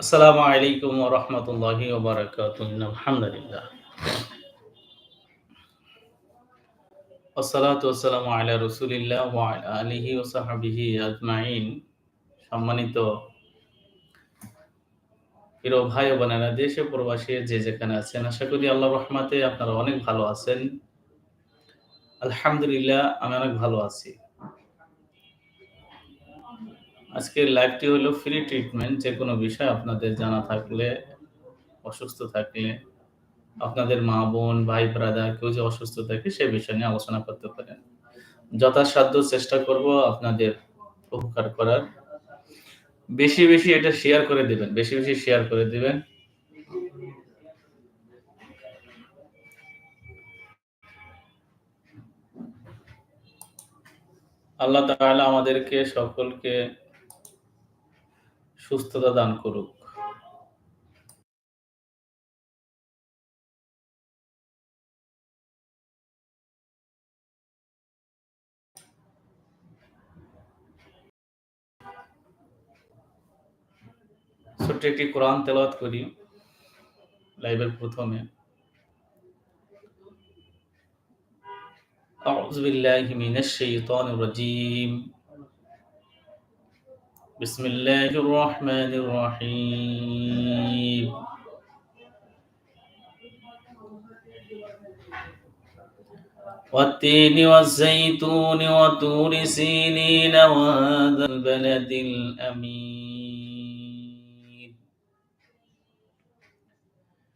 আসসালামু আলাইকুম রহমতুল্লাহি আলহামদুলিল্লাহ আসসালাতু আলা রসুলিল্লাহ আলিহি ও সাহাবিহি আজমাইন সম্মানিত প্রিয় ভাই বোনেরা, দেশে প্রবাসী যে যেখানে আছেন, আশা করি আল্লাহর রহমতে আপনারা অনেক ভালো আছেন। আলহামদুলিল্লাহ, আমি অনেক ভালো আছি। আজকের লাইভটি হলো ফ্রি ট্রিটমেন্ট যে কোনো বিষয় আপনাদের জানা থাকলে, অসুস্থ থাকলে, আপনাদের মা বোন, ভাই ব্রাদার কেউ যে অসুস্থ থাকে সে বিষয় নিয়ে আলোচনা করতে পারেন। যথাসাধ্য চেষ্টা করব আপনাদের উপকার করার। বেশি বেশি এটা শেয়ার করে দিবেন, বেশি বেশি শেয়ার করে দিবেন। আল্লাহ তাআলা আমাদেরকে সকলকে সুস্থতা দান করুক। ছোট্ট একটি কোরআন তেলাওয়াত করি লাইভের প্রথমে أعوذ بالله من الشيطان الرجيم بسم الله الرحمن الرحيم والتين والزيتون وطور سينين وهذا البلد الأمين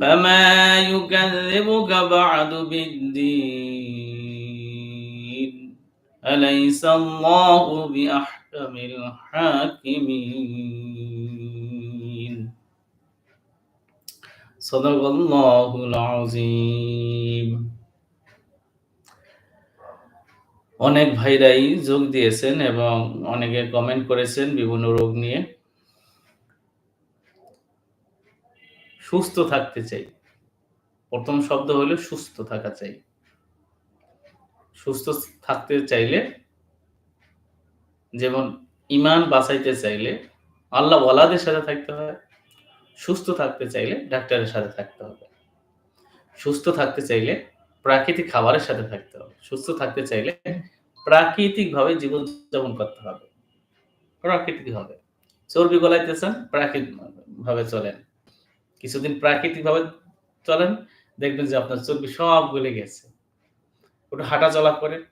فما يكذبك بعد بالدين أليس الله بأحكم الحاكمين صدق الله العظيم অনেক ভাইরাই যোগ দিয়েছেন এবং অনেকে কমেন্ট করেছেন বিভিন্ন রোগ নিয়ে সুস্থ থাকতে চাই। প্রথম শব্দ হলো সুস্থ থাকা চাই। সুস্থ থাকতে চাইলে, যেমন ইমান বাঁচাইতে চাইলে আল্লাহ ওয়ালাদের সাথে থাকতে হয়, সুস্থ থাকতে চাইলে ডাক্তারের সাথে থাকতে হবে। সুস্থ থাকতে চাইলে প্রাকৃতিক খাবারের সাথে থাকতে হবে। সুস্থ থাকতে চাইলে প্রাকৃতিক ভাবে জীবন যাপন করতে হবে। প্রাকৃতিক ভাবে চর্বি গলাইতেছেন প্রাকৃতিক ভাবে চলেন। কিছুদিন প্রাকৃতিক ভাবে চলেন, দেখবেন যে আপনার চর্বি সব গলে গেছে। ওটা হাঁটা চলা করে,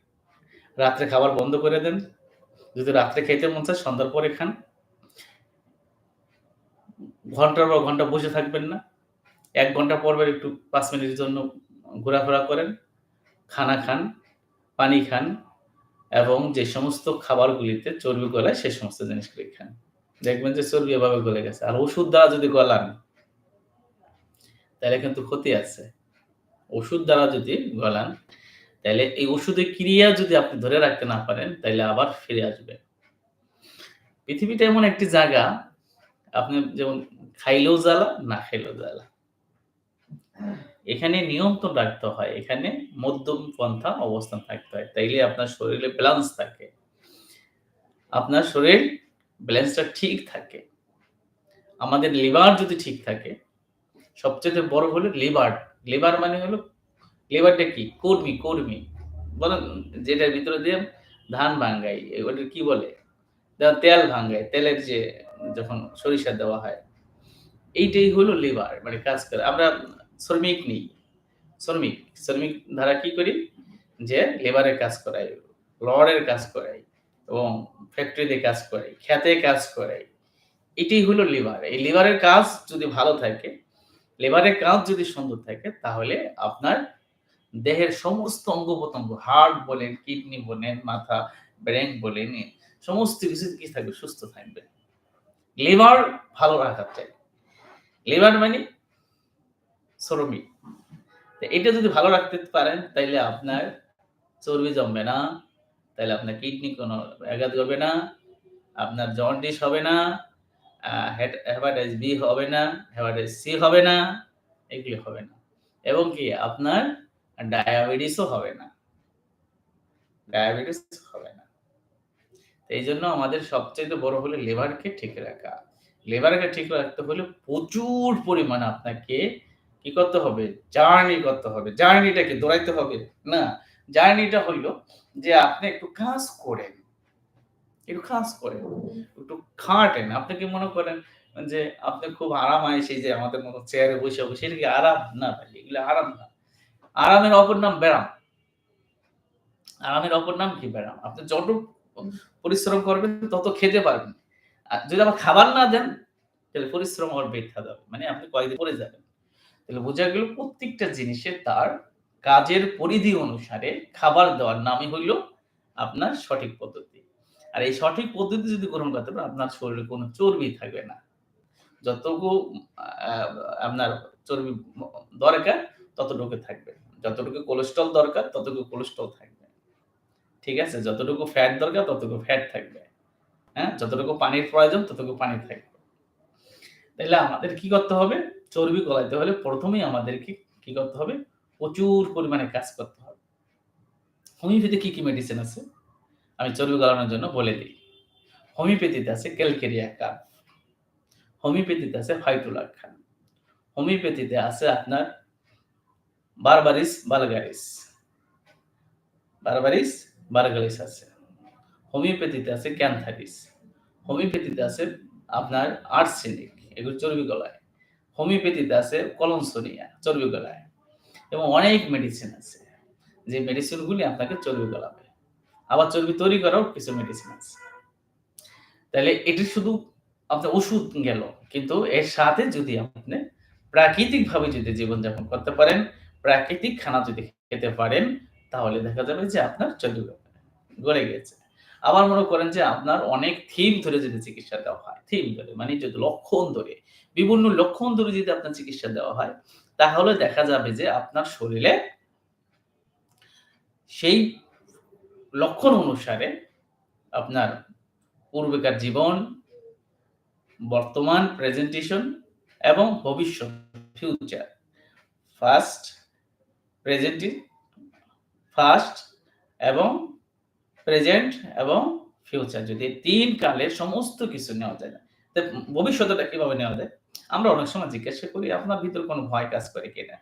রাত্রে খাবার বন্ধ করে দেন। যদি রাত্রে খেতে মন চায় সন্ধ্যার পরে খান। ঘণ্টার পর ঘণ্টা বসে থাকবেন না। এক ঘণ্টা পর একটু পাঁচ মিনিটের জন্য ঘোরাফেরা করেন, খানা খান, পানি খান, এবং যে সমস্ত খাবারগুলিতে চর্বি গলায় সে সমস্ত জিনিসগুলি খান। দেখবেন যে চর্বি এভাবে গলে গেছে। আর ওষুধ দ্বারা যদি গলান তাহলে কিন্তু ক্ষতি আছে। ওষুধ দ্বারা যদি গলান, তাহলে এই ওষুধে ক্রিয়া যদি আপনি ধরে রাখতে না পারেন, তাহলে আবার ফিরে আসবে। পৃথিবীটা এমন একটি জায়গা, আপনি যেমন খাইলেও জ্বালা, না খাইলেও জ্বালা। এখানে নিয়ন্ত্রণ রাখতে হয়, এখানে মধ্যম পন্থা অবস্থান থাকতে হয়, তাইলে আপনার শরীরে ব্যালেন্স থাকে। আপনার শরীর ব্যালেন্সটা ঠিক থাকে। আমাদের লিভার যদি ঠিক থাকে সবচেয়ে বড় হলো লেবার। লেবার মানে হলো লেবারটা কি? কর্মী কর্মী। বলেন যেটার ভিতরে দিয়ে ধান ভাঙ্গাই ওটা কি বলে? তেল ভাঙ্গাই তেলের যে যখন সরিষা দেওয়া হয় এইটাই হলো লিভার মানে কাজ করে। আমরা শ্রমিক নেই। শ্রমিক শ্রমিক ধারা কি করি? যে লেবারের কাজ করাই লড়ের কাজ করাই এবং ফ্যাক্টরিতে কাজ করাই খেতে কাজ করাই। এটাই হলো লিভার। এই লিভারের কাজ যদি ভালো থাকে, লিভারের কাজ যদি সুন্দর থাকে তাহলে আপনার দেহের সমস্ত অঙ্গ-প্রত্যঙ্গ হার্ট বলেন, কিডনি বলেন, মাথা, ব্রেন বলেন সমস্ত কিছু কি থাকবে? সুস্থ থাকবে। লিভার ভালো রাখার চাই। লিভার মানে শ্রমিক। এটা যদি ভালো রাখতে পারেন তাইলে আপনার চর্বি জমবে না, তাইলে আপনার কিডনি কোনো আঘাত করবে না, আপনার জন্ডিস হবে না, হেপাটাইটিস বি হবে না, হেপাটাইটিস সি হবে না, এগুলি হবে না। এবং কি আপনার ডায়াবেটিসও হবে না। ডায়াবেটিস হবে না। এইজন্য আমাদের সবচাইতে বড় হলো লিভারকে ঠিক রাখা। লিভারকে ঠিক রাখতে হলে প্রচুর পরিমাণে আপনাকে কি করতে হবে? জার্নি করতে হবে। জার্নিটাকে দৌড়াইতে হবে? না। জার্নিটা হইল যে আপনি একটু কাজ করেন। একটু কাজ করেন। একটু খাটেন। আপনি কি মনে করেন যে আপনি খুব আরাম আয়েশে যে আমাদের মতো চেয়ারে বসে বসে, এটা কি আরাম? না ভাই, এগুলো আরাম না। আরামের অপর নাম ব্যায়াম। আরামের অপর নাম কি ব্যায়াম? আপনি যত পরিশ্রম করবেন, তত খেতে পারবেন। আর যদি আবার খাবার না দেন, তাহলে পরিশ্রম আবার বৃথা যাবে। মানে আপনি কয়েকদিন পরে যাবেন। তাহলে বোঝা গেল প্রত্যেকটা জিনিসের তার কাজের পরিধি অনুসারে খাবার দেওয়ার নামই হইল আপনার সঠিক পদ্ধতি। আর এই সঠিক পদ্ধতি যদি গ্রহণ করতে পারেন আপনার শরীরে কোনো চর্বি থাকবে না। যতটুকু আপনার চর্বি দরকার ততটুকু থাকবে। যতটুকু কোলেস্ট্রল দরকার ততটুকু কোলেস্টেরল থাকবে। ঠিক আছে? যতটুকু ফ্যাট দরকার ততটুকু ফ্যাট থাকবে। হ্যাঁ? যতটুকু পানির প্রয়োজন ততটুকু পানি থাকবে। তাইলে আমাদের কি করতে হবে? চর্বি গলাইতে হলে প্রথমেই আমাদেরকে কি করতে হবে? প্রচুর পরিমাণে কাজ করতে হবে। হোমিওপ্যাথি কি, কি মেডিসিন আছে? আমি চর্বি গলানোর জন্য বলে দিই হোমিওপ্যাথিতে আছে ক্যালকেরিয়া কাপ হোমিওপ্যাথিতে আছে ফাইটোলাক্সান। হোমিওপ্যাথিতে আছে আপনার বারবারিস ভালগারিস। বারবারিস ভালগারিস আছে। হোমিওপ্যাথিতে আছে ক্যান্থারিস। হোমিওপ্যাথিতে আছে আপনার আর্সেনিক, এগুলো চর্বি গলায়। হোমিওপ্যাথিতে আছে কলনসোনিয়া, চর্বি গলায়। এবং অনেক মেডিসিন আছে। যে মেডিসিনগুলি আপনাকে চর্বি গলাবে। আবার চর্বি তৈরি করাও কিছু মেডিসিন আছে। তাইলে এটি শুধু আপনার ওষুধ গেল। কিন্তু এর সাথে যদি আপনি প্রাকৃতিকভাবে যদি জীবনযাপন করতে পারেন, প্রাকৃতিক খানা যদি খেতে পারেন তাহলে দেখা যাবে যে আপনার চর্বি গলে গেছে। আবার মনে করেন যে আপনার অনেক থিম ধরে যদি চিকিৎসা দেওয়া হয়, থিম ধরে মানে যদি লক্ষণ ধরে, বিভিন্ন লক্ষণ ধরে যদি আপনার চিকিৎসা দেওয়া হয় তাহলে দেখা যাবে যে আপনার শরীরে সেই লক্ষণ অনুসারে আপনার পূর্বেকার জীবন, বর্তমান প্রেজেন্টেশন এবং ভবিষ্যৎ ফিউচার ফার্স্ট, প্রেজেন্টি ফার্স্ট এবং প্রেজেন্ট এবং ফিউচার যদি ৩ কালের সমস্ত কিছু নেওয়া যায় না। তো ভবিষ্যৎটা কীভাবে নেওয়া যায়? আমরা অনেক সময় জিজ্ঞাসা করি আপনার ভিতর কোনো ভয় কাজ করে কিনা?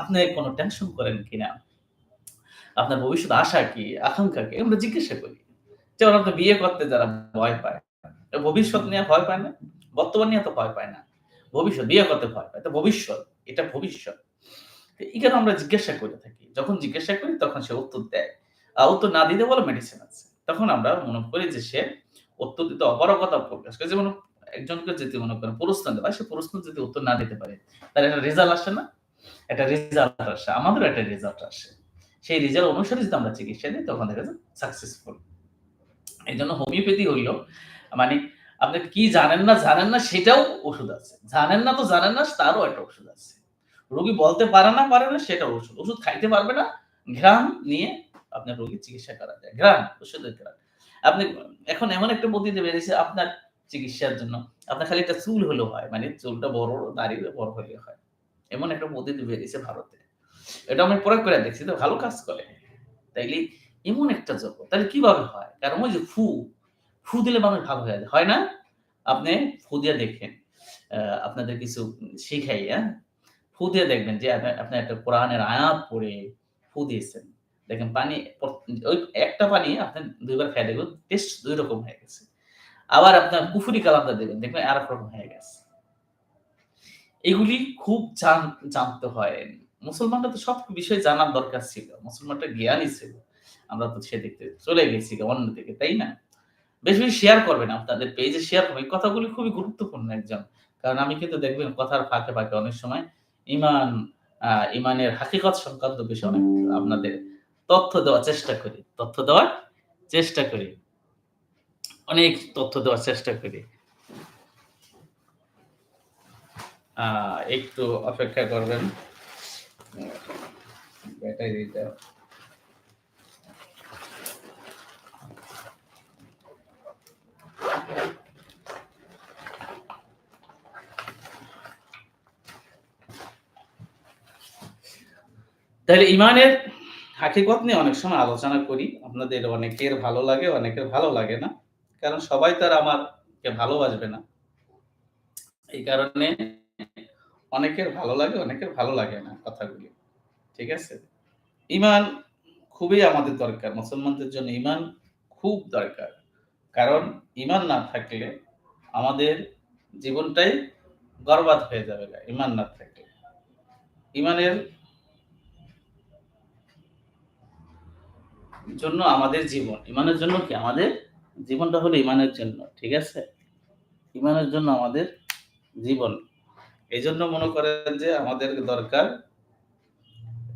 আপনি কোনো টেনশন করেন কিনা? আপনার ভবিষ্যৎ আশা কি? আকাঙ্ক্ষা কি? আমরা জিজ্ঞাসা করি। যেমন আপনি বিয়ে করতে যারা ভয় পায়। ভবিষ্যৎ নিয়ে ভয় পায় না? বর্তমান নিয়ে তো ভয় পায় না। ভবিষ্যৎ বিয়ে করতে ভয় পায়। তো ভবিষ্যৎ, এটা ভবিষ্যৎ। এখানে আমরা জিজ্ঞাসা করে থাকি। যখন জিজ্ঞাসা করি তখন সে উত্তর দেয়। আ উত্তর না দিতে বলে মেডিসিন আছে। তখন আমরা মনে করি যে সে উত্তর দিতে অপারগতা প্রকাশ করে। যেমন একজনকে যদি মনে করেন প্রশ্ন দেওয়া সে প্রশ্ন যদি উত্তর না দিতে পারে তাহলে একটা রেজাল্ট আসে না? একটা রেজাল্ট আসে। আমাদেরও একটা রেজাল্ট আসে। সেই রেজাল্ট অনুসারে যদি আমরা চিকিৎসা দিই তখন দেখা যায় সাকসেসফুল। এই জন্য হোমিওপ্যাথি হইল মানে আপনি কি জানেন না, জানেন না সেটাও ওষুধ আছে। জানেন না তো জানেন না তারও একটা ওষুধ আছে। রোগী বলতে পারে না, পারে না সেটা ওষুধ। ওষুধ খাইতে পারবে না, ঘ্রাণ নিয়ে আপনার রোগীর চিকিৎসা করা যায়। ঘ্রাণ, ওষুধের ঘ্রাণ। আপনি এখন এমন একটা পদ্ধতি বেরিয়েছে আপনার চিকিৎসার জন্য আপনার খালি একটা চুল হলেও হয়। মানে চুলটা বড়, দাড়ি বড় হলে হয়। এমন একটা পদ্ধতি বেরিয়েছে ভারতে। এটা আমি প্রয়োগ করে দেখছি তো ভালো কাজ করে। তাইলে এমন একটা জগৎ। তাহলে কীভাবে হয়? কারণ ওই যে ফু, ফু দিলে মানুষ ভালো হয়ে যায়। হয় না? আপনি ফু দিয়ে দেখেন। আপনাদের কিছু শিখাই, হ্যাঁ? ফু দিয়ে দেখবেন যে আপনি একটা কোরআনের আয়াত পড়ে ফু দিয়েছেন। দেখেন পানি ওই একটা পানি আপনি ২ বার খেয়ে দেখবেন টেস্ট দুই রকম হয়ে গেছে। আবার আপনার কুফুরি কালামটা দিবেন দেখবেন আরেক রকম হয়ে গেছে। এগুলি খুব জানতে হয়। মুসলমানরা তো সব বিষয় জানার দরকার ছিল। মুসলমানরা জ্ঞানী ছিল। আমরা তো সেদিকে চলে গেছি অন্যদিকে, তাই না? বেশি, বেশি শেয়ার করবেন আপনাদের পেজে শেয়ার করবেন। কথাগুলি খুবই গুরুত্বপূর্ণ একজন। কারণ আমি কিন্তু দেখবেন কথার ফাঁকে, ফাঁকে অনেক সময় ইমান ইমানের হাকিকত সংক্রান্ত বিষয়ে অনেক আপনাদের তথ্য দেওয়ার চেষ্টা করি। তথ্য দেওয়ার চেষ্টা করি। অনেক তথ্য দেওয়ার চেষ্টা করি। একটু অপেক্ষা করবেন। তাহলে ইমানের হাকিকত নিয়ে অনেক সময় আলোচনা করি। আপনাদের অনেকের ভালো লাগে, অনেকের ভালো লাগে না। কারণ সবাই তো আর আমারকে ভালোবাসবে না। এই কারণে অনেকের ভালো লাগে, অনেকের ভালো লাগে না কথাগুলি। ঠিক আছে? ইমান খুবই আমাদের দরকার। মুসলমানদের জন্য ইমান খুব দরকার। কারণ ইমান না থাকলে আমাদের জীবনটাই বরবাদ হয়ে যাবে গা, ইমান না থাকলে। ইমানের জন্য আমাদের জীবন। ইমানের জন্য কি? আমাদের জীবনটা হলো ইমানের জন্য। ঠিক আছে? ইমানের জন্য আমাদের জীবন। এজন্য মনে করেন যে আমাদের দরকার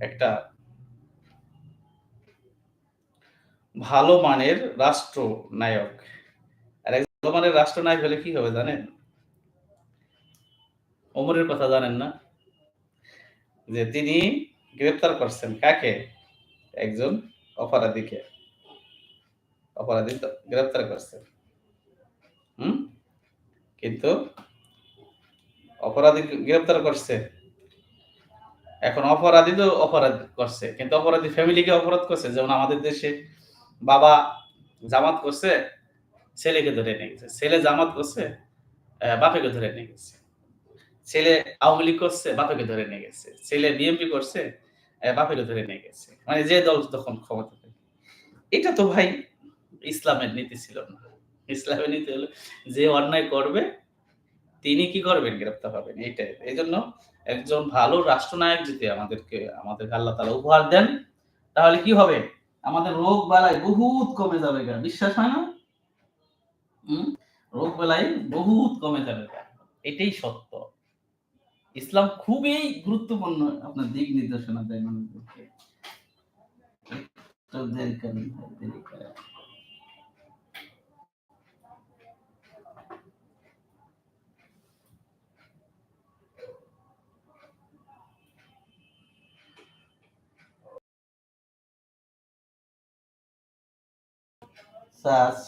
একটা ভালো মানের রাষ্ট্রনায়ক। আর একজন ভালো মানের রাষ্ট্রনায়ক হলে কি হবে জানেন? ওমরের কথা জানেন না? যে তিনি গ্রেফতার করছেন কাকে? একজন অপরাধীকে। অপরাধী তো গ্রেফতার করছেন। হুম? কিন্তু অপরাধী গ্রেফতার করছে। এখন অপরাধী তো অপরাধ করছে। কিন্তু অপরাধী ফ্যামিলিকে অপরাধ করছে। যেমন আমাদের দেশে বাবা জামাত করছে, ছেলেকে ধরে নিয়ে গেছে। ছেলে জামাত করছে, বাপেকে ধরে নিয়ে গেছে। ছেলে আওয়ামী লীগ করছে, বাপেকে ধরে নিয়ে গেছে। ছেলে বিএনপি করছে, বাপেকে ধরে নিয়ে গেছে। মানে যে দল তখন ক্ষমতা থাকে। এটা তো ভাই ইসলামের নীতি ছিল না। ইসলামের নীতি হলো যে অন্যায় করবে তিনি কি করবেন? গ্রেফতার হবেন। এইটাই। এজন্য একজন ভালো রাষ্ট্রনায়ক যদি আমাদেরকে আমাদেরকে আল্লাহ তাআলা উপহার দেন, তাহলে কি হবে? আমাদের রোগ বালাই বহুত কমে যাবে গা। বিশ্বাস হয় না? রোগ বালাই বহুত কমে যাবে। এটাই সত্য। ইসলাম খুবই গুরুত্বপূর্ণ আপনার দিক নির্দেশনা দেয় মানুষদেরকে। চার্জ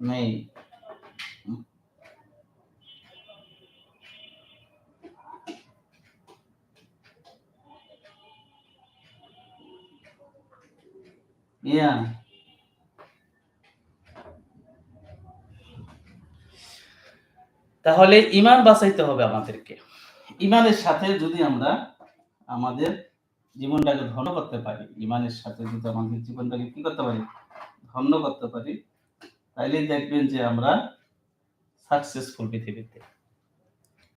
নেই। তাহলে ইমান বাঁচাইতে হবে আমাদেরকে। ইমানের সাথে যদি আমরা আমাদের জীবনটাকে ধন্য করতে পারি, ইমানের সাথে যদি আমাদের জীবনটাকে কি করতে পারি? ধন্য করতে পারি, তাইলে দেখবেন যে আমরা সাকসেসফুল পৃথিবীতে।